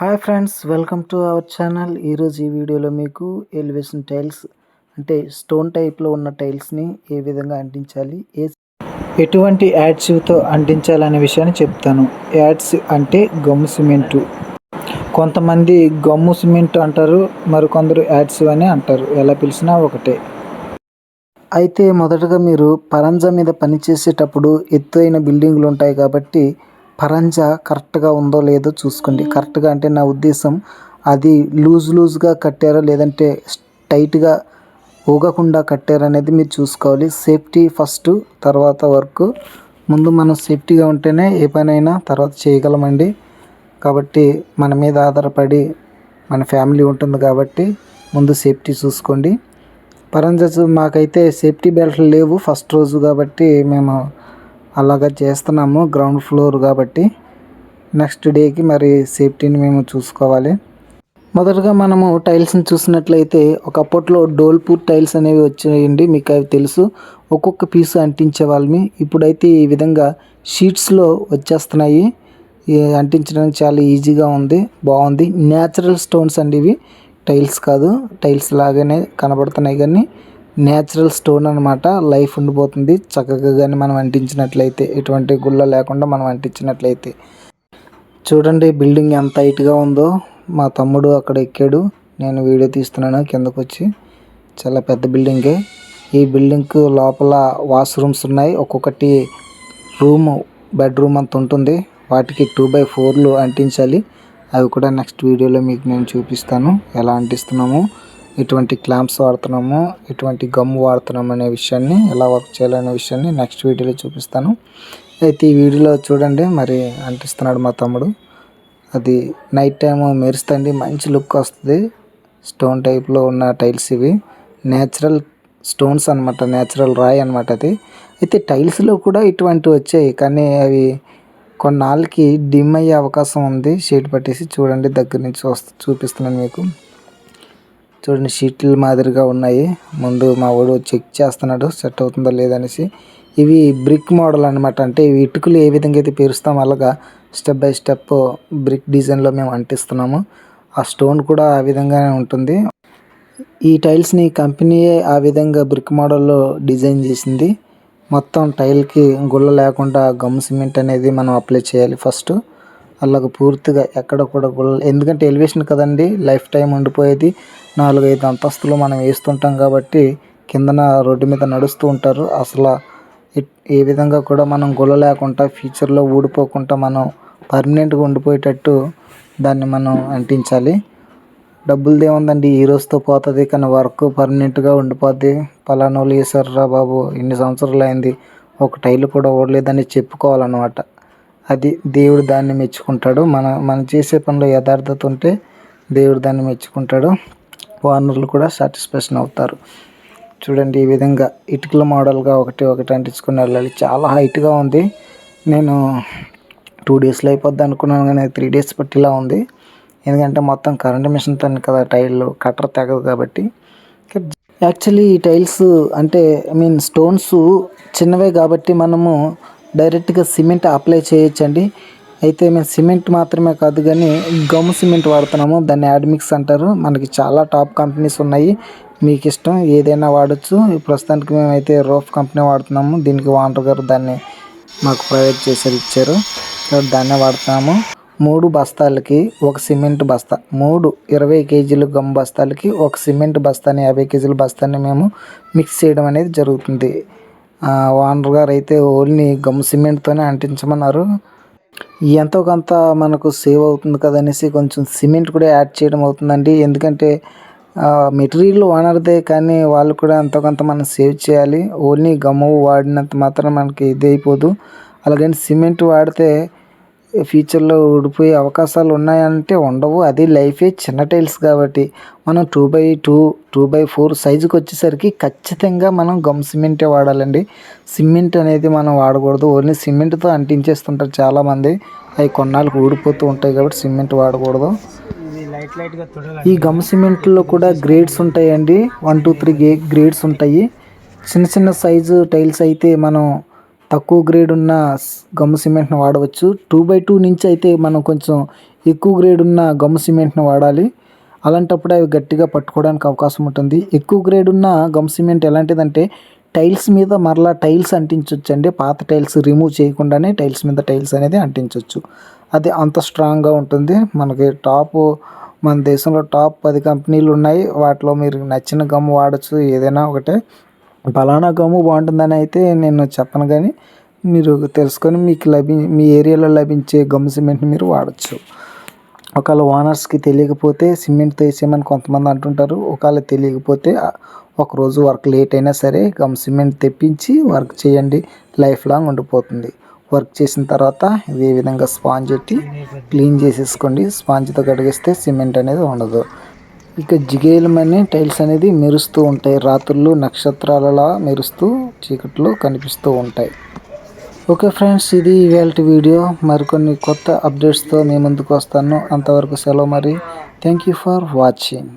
Hi friends welcome to our channel. ఈరోజు ఈ వీడియోలో మీకు ఎలివేషన్ టైల్స్ అంటే స్టోన్ టైప్లో ఉన్న టైల్స్ని ఏ విధంగా అంటించాలి ఏ ఎటువంటి యాడ్స్తో అంటించాలనే విషయాన్ని చెప్తాను. యాడ్స్ అంటే గమ్ము సిమెంటు. కొంతమంది గమ్ము సిమెంట్ అంటారు మరికొందరు యాడ్స్ అని అంటారు. ఎలా పిలిచినా ఒకటే. అయితే మొదటగా మీరు పరంజా మీద పనిచేసేటప్పుడు ఎత్తైన బిల్డింగ్లు ఉంటాయి కాబట్టి పరంజా కరెక్ట్గా ఉందో లేదో చూసుకోండి. కరెక్ట్గా అంటే నా ఉద్దేశం అది లూజ్ లూజ్గా కట్టారో లేదంటే టైట్గా ఊగకుండా కట్టారో అనేది మీరు చూసుకోవాలి. సేఫ్టీ ఫస్ట్ తర్వాత వర్క్. ముందు మనం సేఫ్టీగా ఉంటేనే ఏ పనైనా తర్వాత చేయగలమండి. కాబట్టి మన మీద ఆధారపడి మన ఫ్యామిలీ ఉంటుంది కాబట్టి ముందు సేఫ్టీ చూసుకోండి. పరంజ మాకైతే సేఫ్టీ బెల్ట్లు లేవు ఫస్ట్ రోజు కాబట్టి మేము అలాగా చేస్తున్నాము గ్రౌండ్ ఫ్లోర్ కాబట్టి. నెక్స్ట్ డేకి మరి సేఫ్టీని మేము చూసుకోవాలి. మొదటగా మనము టైల్స్ని చూసినట్లయితే ఒకప్పట్లో డోల్పూర్ టైల్స్ అనేవి వచ్చాయండి మీకు అవి తెలుసు. ఒక్కొక్క పీసు అంటించే వాళ్ళమి. ఇప్పుడైతే ఈ విధంగా షీట్స్లో వచ్చేస్తున్నాయి. అంటించడానికి చాలా ఈజీగా ఉంది బాగుంది. న్యాచురల్ స్టోన్స్ అండి ఇవి. టైల్స్ కాదు టైల్స్ లాగానే కనబడుతున్నాయి కానీ న్యాచురల్ స్టోన్ అనమాట లైఫ్ ఉండిపోతుంది. చక్కగా కానీ మనం అంటించినట్లయితే ఎటువంటి గుళ్ళ లేకుండా మనం అంటించినట్లయితే. చూడండి బిల్డింగ్ ఎంత హైట్గా ఉందో. మా తమ్ముడు అక్కడ ఎక్కాడు. నేను వీడియో తీస్తున్నాను కిందకు వచ్చి చాలా పెద్ద బిల్డింగే. ఈ బిల్డింగ్కు లోపల వాష్రూమ్స్ ఉన్నాయి. ఒక్కొక్కటి రూమ్ బెడ్రూమ్ అంత ఉంటుంది. వాటికి టూ బై ఫోర్లు అంటించాలి. అవి కూడా నెక్స్ట్ వీడియోలో మీకు నేను చూపిస్తాను. ఎలా అంటిస్తున్నాము. ఎటువంటి క్లాంప్స్ వాడుతున్నాము ఎటువంటి గమ్ వాడుతున్నాము అనే విషయాన్ని ఎలా వర్క్ చేయాలనే విషయాన్ని నెక్స్ట్ వీడియోలో చూపిస్తాను. అయితే ఈ వీడియోలో చూడండి మరి అంటిస్తున్నాడు మా తమ్ముడు. అది నైట్ టైం మెరుస్తండి మంచి లుక్ వస్తుంది. స్టోన్ టైప్లో ఉన్న టైల్స్ ఇవి. నేచురల్ స్టోన్స్ అనమాట నేచురల్ రాయ్ అనమాట అది. అయితే టైల్స్లో కూడా ఇటువంటివి వచ్చాయి కానీ అవి కొన్నాళ్ళకి డిమ్ అయ్యే అవకాశం ఉంది. షేడ్ పట్టేసి చూడండి దగ్గర నుంచి వస్తు చూపిస్తున్నాను మీకు. చూడండి షీట్లు మాదిరిగా ఉన్నాయి. ముందు మా వాడు చెక్ చేస్తున్నాడు సెట్ అవుతుందో లేదనేసి ఇవి బ్రిక్ మోడల్ అనమాట అంటే ఇవి ఇటుకలు ఏ విధంగా అయితే పేరుస్తాం అలాగా స్టెప్ బై స్టెప్ బ్రిక్ డిజైన్లో మేము అంటిస్తున్నాము. ఆ స్టోన్ కూడా ఆ విధంగానే ఉంటుంది. ఈ టైల్స్ని కంపెనీయే ఆ విధంగా బ్రిక్ మోడల్లో డిజైన్ చేసింది. మొత్తం టైల్కి గుల్ల లేకుండా గమ్ సిమెంట్ అనేది మనం అప్లై చేయాలి ఫస్ట్. అలాగ పూర్తిగా ఎక్కడ కూడా ఎందుకంటే ఎలివేషన్ కదండి లైఫ్ టైం ఉండిపోయేది. నాలుగైదు అంతస్తులు మనం వేస్తుంటాం కాబట్టి కిందన రోడ్డు మీద నడుస్తూ ఉంటారు. అసలు ఏ విధంగా కూడా మనం గుల్ల లేకుండా ఫ్యూచర్లో ఊడిపోకుండా మనం పర్మనెంట్గా ఉండిపోయేటట్టు దాన్ని మనం అంటించాలి. డబ్బులది ఏముందండి? ఈ రోజుతో పోతుంది కానీ వర్క్ పర్మనెంట్గా ఉండిపోద్ది. పలానోళ్ళు వేసారు వేసారురా బాబు ఇన్ని సంవత్సరాలు అయింది ఒక టైలు కూడా ఓడలేదని చెప్పుకోవాలన్నమాట. అది దేవుడు దాన్ని మెచ్చుకుంటాడు. మన మనం చేసే పనిలో యథార్థత ఉంటే దేవుడు దాన్ని మెచ్చుకుంటాడు. ఓనర్లు కూడా సాటిస్ఫాక్షన్ అవుతారు. చూడండి ఈ విధంగా ఇటుకల మోడల్గా ఒకటి ఒకటి అంటించుకుని వెళ్ళాలి. చాలా హైట్గా ఉంది. నేను టూ డేస్లో అయిపోద్ది అనుకున్నాను కానీ త్రీ డేస్ పట్టిలా ఉంది. ఎందుకంటే మొత్తం కరెంట్ మిషన్తో కదా టైర్లు కట్టర్ తెగదు కాబట్టి. యాక్చువల్లీ ఈ టైల్స్ అంటే ఐ మీన్ స్టోన్స్ చిన్నవే కాబట్టి మనము డైరెక్ట్గా సిమెంట్ అప్లై చేయొచ్చండి. అయితే మేము సిమెంట్ మాత్రమే కాదు కానీ గమ్ సిమెంట్ వాడుతున్నాము. దాన్ని యాడ్మిక్స్ అంటారు. మనకి చాలా టాప్ కంపెనీస్ ఉన్నాయి. మీకు ఇష్టం ఏదైనా వాడచ్చు. ప్రస్తుతానికి మేమైతే రోఫ్ కంపెనీ వాడుతున్నాము. దీనికి వాంటర్ గారు దాన్ని మాకు ప్రొవైడ్ చేసారు ఇచ్చారు. దాన్నే వాడుతున్నాము. మూడు బస్తాలకి ఒక సిమెంట్ బస్తా మూడు ఇరవై కేజీలు గమ్ బస్తాలకి ఒక సిమెంట్ బస్తాని యాభై కేజీల బస్తాని మేము మిక్స్ చేయడం అనేది జరుగుతుంది. ఓనర్ గారు అయితే ఓన్లీ గమ్ సిమెంట్తోనే అంటించమన్నారు. ఎంతో కొంత మనకు సేవ్ అవుతుంది కదనేసి కొంచెం సిమెంట్ కూడా యాడ్ చేయడం అవుతుందండి. ఎందుకంటే మెటీరియల్ ఓనర్దే కానీ వాళ్ళు కూడా ఎంతో కొంత మనం సేవ్ చేయాలి. ఓన్లీ గమ్ము వాడినంత మాత్రం మనకి ఇది అయిపోదు అలాగని సిమెంట్ వాడితే ఫ్యూచర్లో ఊడిపోయే అవకాశాలు ఉన్నాయంటే ఉండవు. అది లైఫే చిన్న టైల్స్ కాబట్టి. మనం two by two two by four సైజుకి వచ్చేసరికి ఖచ్చితంగా మనం గమ్ సిమెంటే వాడాలండి. సిమెంట్ అనేది మనం వాడకూడదు. ఓన్లీ సిమెంట్తో అంటించేస్తుంటారు చాలామంది. అవి కొన్నాళ్ళకి ఊడిపోతూ ఉంటాయి కాబట్టి సిమెంట్ వాడకూడదు. ఈ గమ్ సిమెంట్లో కూడా గ్రేడ్స్ ఉంటాయండి. వన్ టూ త్రీ గ్రేడ్స్ ఉంటాయి. చిన్న చిన్న సైజు టైల్స్ అయితే మనం తక్కువ గ్రేడ్ ఉన్న గమ్ము గమ్ సిమెంట్ని వాడవచ్చు. టూ బై టూ నుంచి అయితే మనం కొంచెం ఎక్కువ గ్రేడ్ ఉన్న గమ్ సిమెంట్ని వాడాలి. అలాంటప్పుడు అవి గట్టిగా పట్టుకోవడానికి అవకాశం ఉంటుంది. ఎక్కువ గ్రేడ్ ఉన్న గమ్ సిమెంట్ ఎలాంటిదంటే టైల్స్ మీద మరలా టైల్స్ అంటించవచ్చు అండి పాత టైల్స్ రిమూవ్ చేయకుండానే టైల్స్ మీద టైల్స్ అనేది అంటించవచ్చు అది అంత స్ట్రాంగ్గా ఉంటుంది. మనకి టాప్ మన దేశంలో టాప్ పది కంపెనీలు ఉన్నాయి. వాటిలో మీరు నచ్చిన గమ్ వాడచ్చు. ఏదైనా ఒకటే. ఫలానా గమ్ము బాగుంటుందని అయితే నేను చెప్పను కానీ మీరు తెలుసుకొని మీకు లభి మీ ఏరియాలో లభించే గమ్ సిమెంట్ని మీరు వాడచ్చు. ఒకవేళ ఓనర్స్కి తెలియకపోతే సిమెంట్ తీసేయమని కొంతమంది అంటుంటారు. ఒకవేళ తెలియకపోతే ఒకరోజు వర్క్ లేట్ అయినా సరే గమ్ సిమెంట్ తెప్పించి వర్క్ చేయండి. లైఫ్ లాంగ్ ఉండిపోతుంది. వర్క్ చేసిన తర్వాత ఇదే విధంగా స్పాంజ్ పెట్టి క్లీన్ చేసేసుకోండి. స్పాంజ్తో కడిగేస్తే సిమెంట్ అనేది ఉండదు. ఇక జిగేలమని టైల్స్ అనేది మెరుస్తూ ఉంటాయి. రాత్రులు నక్షత్రాలలా మెరుస్తూ చీకట్లో కనిపిస్తూ ఉంటాయి. ఓకే ఫ్రెండ్స్ ఇది ఇవాళ వీడియో. మరికొన్ని కొత్త అప్డేట్స్తో మీ ముందుకు వస్తాను. అంతవరకు సెలవు మరి. Thank you for watching.